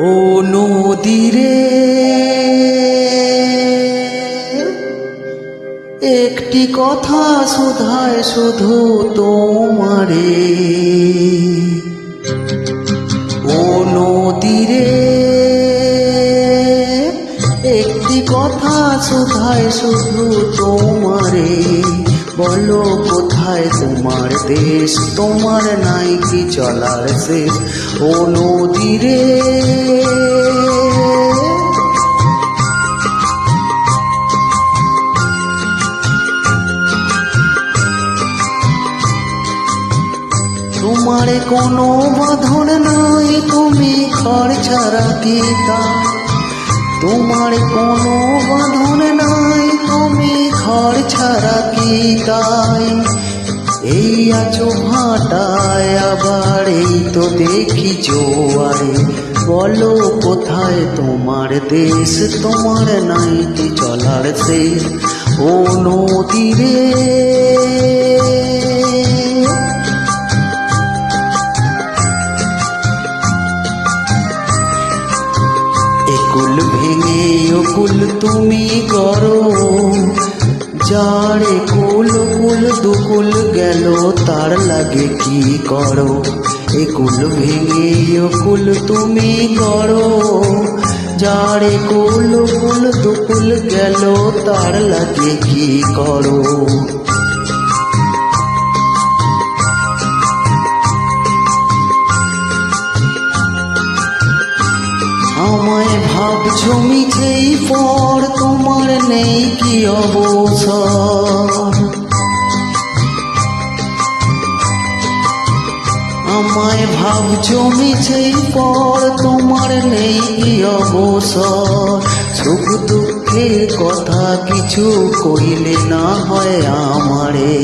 ও নদীরে একটি কথা শুধায় শুধু তোমারে। ও নদীরে একটি কথা শুধায় শুধু তোমারে। বলো, কোথায় তোমার দেশ? তোমার নাই কি চলার শেষ। ও নদীরে তোমার কোনো বাঁধন নাই, তুমি ঘর ছাড়া তাই তোমার কোনো বাঁধন নাই তাই এই আছো ভাটায় আবার এই তো দেখি জোয়ারে। বলো কোথায় তোমার দেশ? তোমার নাই কি চলার শেষ। ও নদীরে একুল ভেঙে অকুল তুমি করো যারে কুল কুল দুকুল গেল, তার লাগে কি করো? একুল ভেঙে কুল তুমি করো। যারে কুল কুল দুকুল গেল, তার লাগে কি করো? আমায় ভাবছ মিছেই পর, তোমার নেই কি অবসর? আমায় ভাবছ মিছেই পর, তোমার নেই কি অবসর? সুখ দুঃখের কথা কিছু কইলে না হয় আমারে।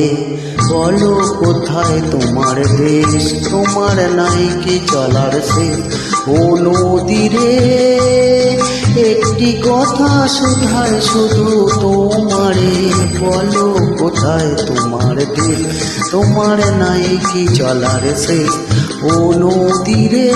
বলো কোথায় তোমার দেশ? তোমার নাই কি চলার শেষ। ও নদীরে একটি কথা শুধায় শুধু তোমারে। বলো কোথায় তোমার দেশ? তোমার নাই কি চলার নদীরে ও নদীরে